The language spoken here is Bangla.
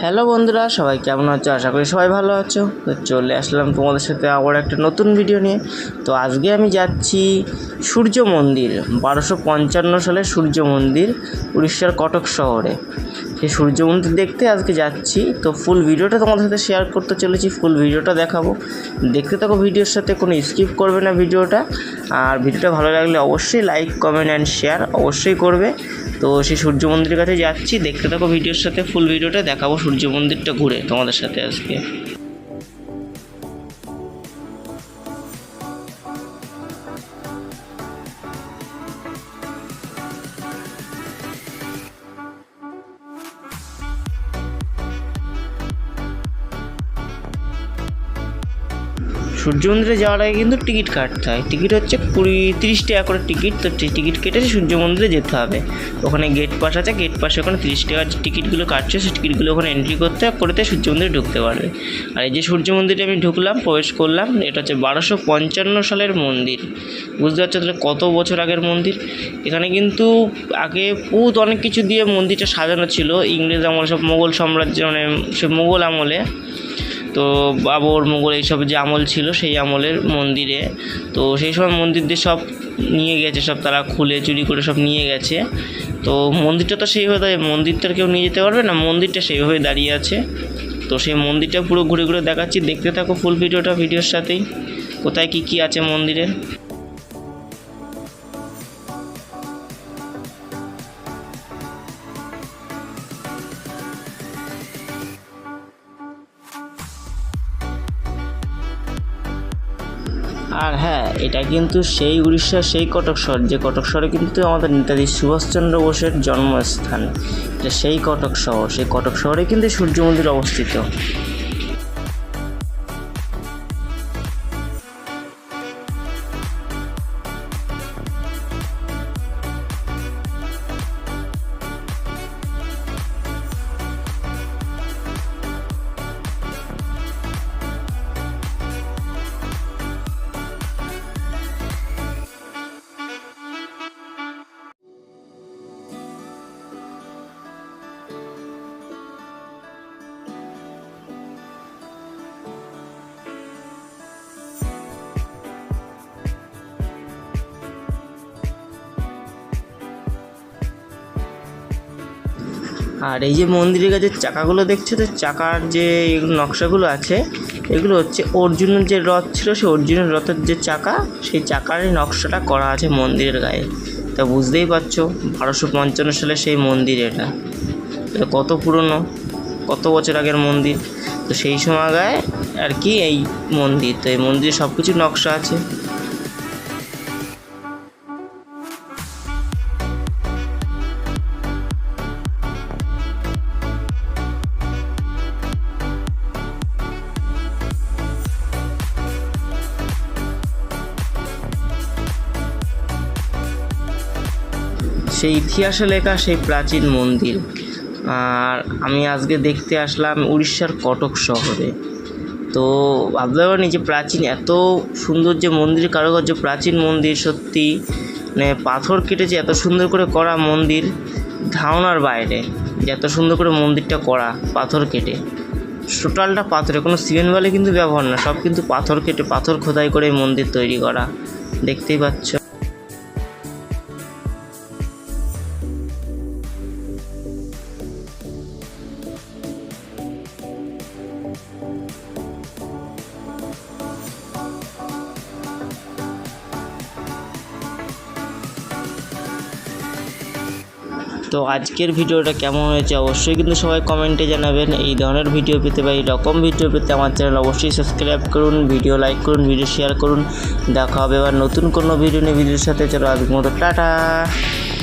হ্যালো বন্ধুরা, সবাই কেমন আছো? আশা করি সবাই ভালো আছো। তো চলে আসলাম তোমাদের সাথে আবার একটা নতুন ভিডিও নিয়ে। তো আজকে আমি যাচ্ছি সূর্য মন্দির, বারোশো পঞ্চান্ন সালে সূর্য মন্দির, উড়িষ্যার কটক শহরে। সেই সূর্য মন্দির দেখতে আজকে যাচ্ছি। তো ফুল ভিডিওটা তোমাদের সাথে শেয়ার করতে চলেছি ফুল ভিডিওটা দেখাবো। দেখতে থাকো ভিডিওর সাথে, কোনো স্কিপ করবে না ভিডিওটা আর ভিডিওটা ভালো লাগলে অবশ্যই লাইক কমেন্ট অ্যান্ড শেয়ার অবশ্যই করবে। তো সেই সূর্য মন্দিরের কাছে যাচ্ছি, দেখতে থাকো ভিডিওর সাথে ফুল ভিডিওটা দেখাবো সূর্য মন্দিরটা ঘুরে তোমাদের সাথে আজকে। সূর্য মন্দিরে যাওয়ার আগে কিন্তু টিকিট কাটতে হয়। টিকিট হচ্ছে কুড়ি, তিরিশ টাকা করে টিকিট, তো টিকিট কেটে সূর্য মন্দিরে যেতে হবে। ওখানে গেট পাস আছে গেট পাশে ওখানে তিরিশ টাকার যে টিকিটগুলো কাটছে সেই টিকিটগুলো ওখানে এন্ট্রি করতে করতে সূর্য মন্দিরে ঢুকতে পারবে। আর এই যে সূর্য মন্দিরে আমি ঢুকলাম, প্রবেশ করলাম, এটা হচ্ছে বারোশো পঞ্চান্ন সালের মন্দির। বুঝতে পারছ তাহলে কত বছর আগের মন্দির? এখানে কিন্তু আগে বহুত অনেক কিছু দিয়ে মন্দিরটা সাজানো ছিল। ইংরেজ আমল সব মোগল সাম্রাজ্য মানে সে মোগল আমলে। তো বাবর, মোগল এইসব যে আমল ছিল সেই আমলের মন্দিরে। তো সেই সময় মন্দির দিয়ে সব নিয়ে গেছে, সব তারা খুলে চুরি করে সব নিয়ে গেছে। তো মন্দিরটা তো সেইভাবে দাঁড়িয়ে, মন্দিরটা কেউ নিয়ে যেতে পারবে না? মন্দিরটা সেইভাবে দাঁড়িয়ে আছে। তো সেই মন্দিরটা পুরো ঘুরে ঘুরে দেখাচ্ছি। দেখতে থাকো ফুল ভিডিওটা ভিডিওর সাথেই। কোথায় কি কি আছে মন্দিরে আর হ্যাঁ এটা কিন্তু সেই উড়িষ্যার সেই কটক শহর। যে কটক শহরে কিন্তু আমাদের নেতাজি সুভাষচন্দ্র বোসের জন্মস্থান। এটা সেই কটক শহর। সেই কটক শহরে কিন্তু সূর্য মন্দির অবস্থিত। আর এই যে মন্দিরের কাছে চাকাগুলো দেখছ তো, চাকার যে নকশাগুলো আছে, এগুলো হচ্ছে অর্জুনের যে রথ ছিল, সেই অর্জুনের রথের যে চাকা, সেই চাকারই নকশাটা করা আছে মন্দিরের গায়ে। তা বুঝতেই পারছ, বারোশো পঞ্চান্ন সালে সেই মন্দির এটা। এটা কত পুরনো, কত বছর আগের মন্দির? তো সেই সময় গায়ে আর কি এই মন্দির, তো এই মন্দিরে সব কিছু নকশা আছে। সেই ইতিহাসে লেখা সেই প্রাচীন মন্দির। আর আমি আজকে দেখতে আসলাম উড়িষ্যার কটক শহরে। তো ভাবতে পারিনি যে প্রাচীন, এত সুন্দর যে মন্দির, কারুকার্য, প্রাচীন মন্দির, সত্যি মানে পাথর কেটেছে এত সুন্দর করে করা মন্দির, ধারণার বাইরে যে এত সুন্দর করে মন্দিরটা করা, পাথর কেটে। টোটালটা পাথরে, কোনো সিমেন্ট বালি কিন্তু ব্যবহার না, সব কিন্তু পাথর কেটে, পাথর খোদাই করে মন্দির তৈরি করা। দেখতেই পাচ্ছ। তো আজকের ভিডিওটা কেমন হয়েছে অবশ্যই কিন্তু সবাই কমেন্টে জানাবেন। এই ধরনের ভিডিও পেতে বা এই রকম ভিডিও পেতে আমার চ্যানেল অবশ্যই সাবস্ক্রাইব করুন, ভিডিও লাইক করুন, ভিডিও শেয়ার করুন। দেখা হবে এবার নতুন কোনো ভিডিও নিয়ে ভিডিওর সাথে। চলো আজকের মতো টাটা।